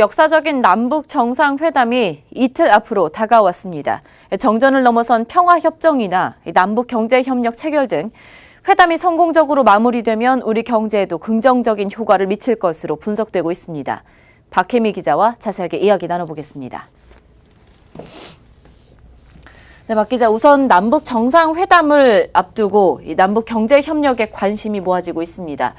역사적인 남북 정상회담이 이틀 앞으로 다가왔습니다. 정전을 넘어선 평화협정이나 남북 경제협력 체결 등 회담이 성공적으로 마무리되면 우리 경제에도 긍정적인 효과를 미칠 것으로 분석되고 있습니다. 박혜미 기자와 자세하게 이야기 나눠보겠습니다. 네, 박 기자, 우선 남북 정상회담을 앞두고 이 남북 경제 협력에 관심이 모아지고 있습니다.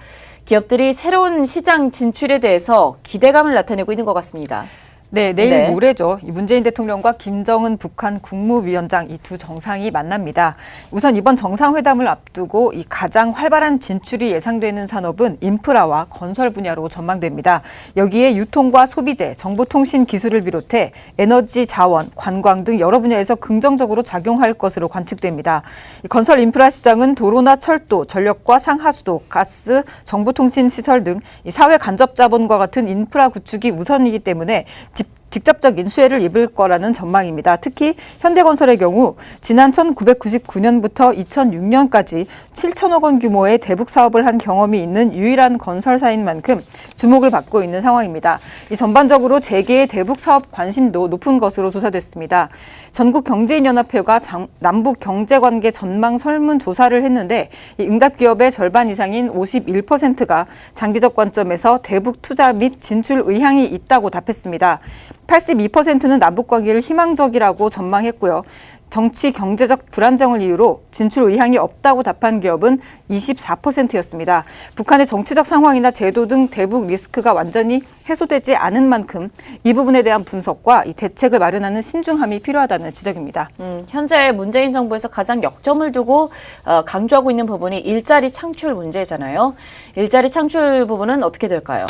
기업들이 새로운 시장 진출에 대해서 기대감을 나타내고 있는 것 같습니다. 네, 내일 네. 모레죠. 이 문재인 대통령과 김정은 북한 국무위원장 이 두 정상이 만납니다. 우선 이번 정상회담을 앞두고 이 가장 활발한 진출이 예상되는 산업은 인프라와 건설 분야로 전망됩니다. 여기에 유통과 소비재, 정보통신 기술을 비롯해 에너지 자원, 관광 등 여러 분야에서 긍정적으로 작용할 것으로 관측됩니다. 이 건설 인프라 시장은 도로나 철도, 전력과 상하수도, 가스, 정보통신 시설 등이 사회 간접 자본과 같은 인프라 구축이 우선이기 때문에 집 직접적인 수혜를 입을 거라는 전망입니다. 특히 현대건설의 경우 지난 1999년부터 2006년까지 7천억 원 규모의 대북 사업을 한 경험이 있는 유일한 건설사인 만큼 주목을 받고 있는 상황입니다. 이 전반적으로 재계의 대북 사업 관심도 높은 것으로 조사됐습니다. 전국 경제인연합회가 장- 남북 경제관계 전망 설문 조사를 했는데 이 응답 기업의 절반 이상인 51%가 장기적 관점에서 대북 투자 및 진출 의향이 있다고 답했습니다. 82%는 남북 관계를 희망적이라고 전망했고요. 정치 경제적 불안정을 이유로 진출 의향이 없다고 답한 기업은 24%였습니다. 북한의 정치적 상황이나 제도 등 대북 리스크가 완전히 해소되지 않은 만큼 이 부분에 대한 분석과 이 대책을 마련하는 신중함이 필요하다는 지적입니다. 음, 현재 문재인 정부에서 가장 역점을 두고 어, 강조하고 있는 부분이 일자리 창출 문제잖아요. 일자리 창출 부분은 어떻게 될까요?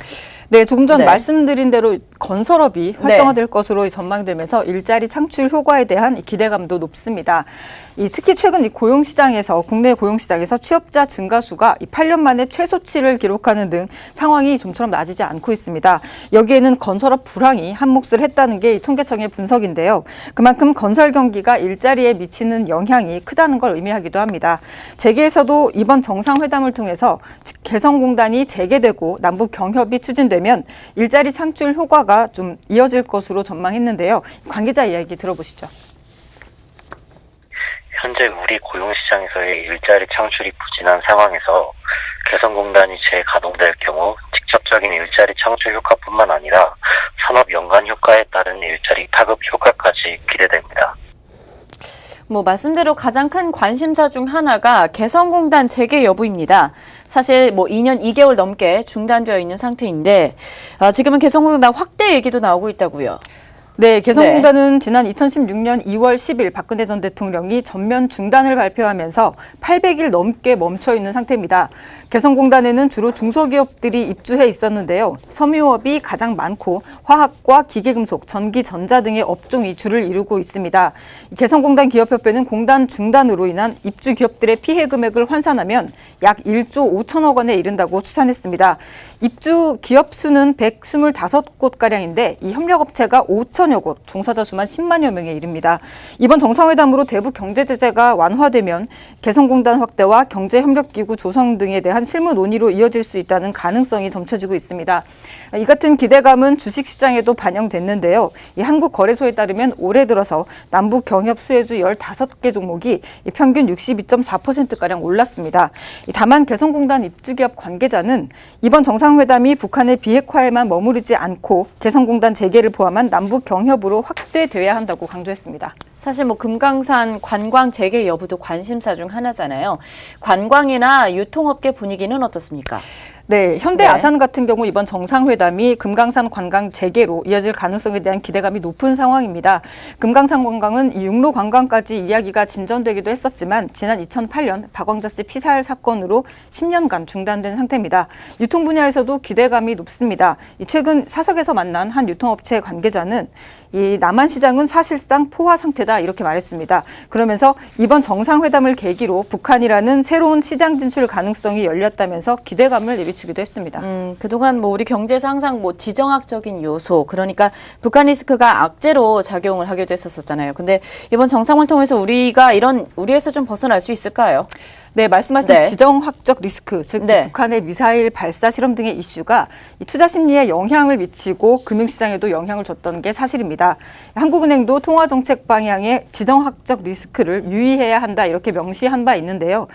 네, 조금 전 네. 말씀드린 대로 건설업이 활성화될 것으로 전망되면서 일자리 창출 효과에 대한 이 기대감도 높 습니다. 이 특히 최근 이 고용 시장에서 국내 고용 시장에서 취업자 증가 수가 이 8년 만에 최소치를 기록하는 등 상황이 좀처럼 나아지지 않고 있습니다. 여기에는 건설업 불황이 한 몫을 했다는 게이 통계청의 분석인데요. 그만큼 건설 경기가 일자리에 미치는 영향이 크다는 걸 의미하기도 합니다. 재계에서도 이번 정상회담을 통해서 개성공단이 재개되고 남북 경협이 추진되면 일자리 창출 효과가 좀 이어질 것으로 전망했는데요. 관계자 이야기 들어보시죠. 현재 우리 고용시장에서의 일자리 창출이 부진한 상황에서 개성공단이 재가동될 경우 직접적인 일자리 창출 효과뿐만 아니라 산업 연관 효과에 따른 일자리 파급 효과까지 기대됩니다. 뭐 말씀대로 가장 큰 관심사 중 하나가 개성공단 재개 여부입니다. 사실 뭐 2년 2개월 넘게 중단되어 있는 상태인데 아, 지금은 개성공단 확대 얘기도 나오고 있다고요. 네, 개성공단은 지난 2016년 2월 10일 박근혜 전 대통령이 전면 중단을 발표하면서 800일 넘게 멈춰 있는 상태입니다. 개성공단에는 주로 중소기업들이 입주해 있었는데요. 섬유업이 가장 많고 화학과 기계금속, 전기, 전자 등의 업종이 주를 이루고 있습니다. 개성공단 기업협회는 공단 중단으로 인한 입주 기업들의 피해 금액을 환산하면 약 1조 5천억 원에 이른다고 추산했습니다. 입주 기업 수는 125곳가량인데 이 협력업체가 5천 여 곳, 종사자 수만 10만여 명에 이릅니다. 이번 정상회담으로 대북 경제 제재가 완화되면 개성공단 확대와 경제협력기구 조성 등에 대한 실무 논의로 이어질 수 있다는 가능성이 점쳐지고 있습니다. 이 같은 기대감은 주식시장에도 반영됐는데요. 이 한국거래소에 따르면 올해 들어서 남북 경협 수혜주 15개 종목이 이 평균 62.4%가량 올랐습니다. 이 다만 개성공단 입주기업 관계자는 이번 정상회담이 북한의 비핵화에만 머무르지 않고 개성공단 재개를 포함한 남북 경협 으로 확대돼야 한다고 강조했습니다. 사실 뭐 금강산 관광 재개 여부도 관심사 중 하나잖아요. 관광이나 유통업계 분위기는 어떻습니까? 네, 현대 네. 아산 같은 경우 이번 정상회담이 금강산 관광 재개로 이어질 가능성에 대한 기대감이 높은 상황입니다. 금강산 관광은 이 육로 관광까지 이야기가 진전되기도 했었지만 지난 2008년 박광자 씨 피살 사건으로 10년간 중단된 상태입니다. 유통 분야에서도 기대감이 높습니다. 이 최근 사석에서 만난 한 유통업체 관계자는 이 남한 시장은 사실상 포화 상태다 이렇게 말했습니다. 그러면서 이번 정상회담을 계기로 북한이라는 새로운 시장 진출 가능성이 열렸다면서 기대감을 내비치기도 했습니다. 음, 그동안 뭐 우리 경제에서 항상 뭐 지정학적인 요소, 그러니까 북한 리스크가 악재로 작용을 하게 됐었잖아요. 근데 이번 정상을 통해서 우리가 이런 우리에서 좀 벗어날 수 있을까요? 네, 말씀하신 네. 지정학적 리스크, 즉 네. 북한의 미사일 발사 실험 등의 이슈가 이 투자 심리에 영향을 미치고 금융시장에도 영향을 줬던 게 사실입니다. 한국은행도 통화 정책 방향의 지정학적 리스크를 유의해야 한다 이렇게 명시한 바 있는데요.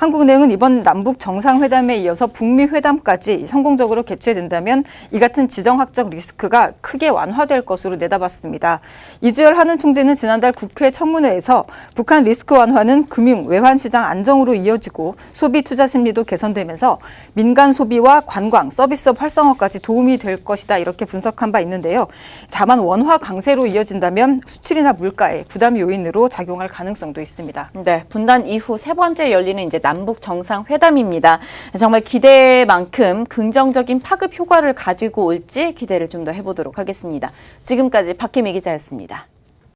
한국은행은 이번 남북 정상회담에 이어서 북미 회담까지 성공적으로 개최된다면 이 같은 지정학적 리스크가 크게 완화될 것으로 내다봤습니다. 이주열 한은 총재는 지난달 국회 청문회에서 북한 리스크 완화는 금융 외환 시장 안정으로 이어지고 소비 투자 심리도 개선되면서 민간 소비와 관광 서비스업 활성화까지 도움이 될 것이다 이렇게 분석한 바 있는데요. 다만 원화 강세로 이어진다면 수출이나 물가에 부담 요인으로 작용할 가능성도 있습니다. 네, 분단 이후 세 번째 열리는 이제 남북 정상 회담입니다. 정말 기대만큼 긍정적인 파급 효과를 가지고 올지 기대를 좀 더 해보도록 하겠습니다. 지금까지 박혜미 기자였습니다.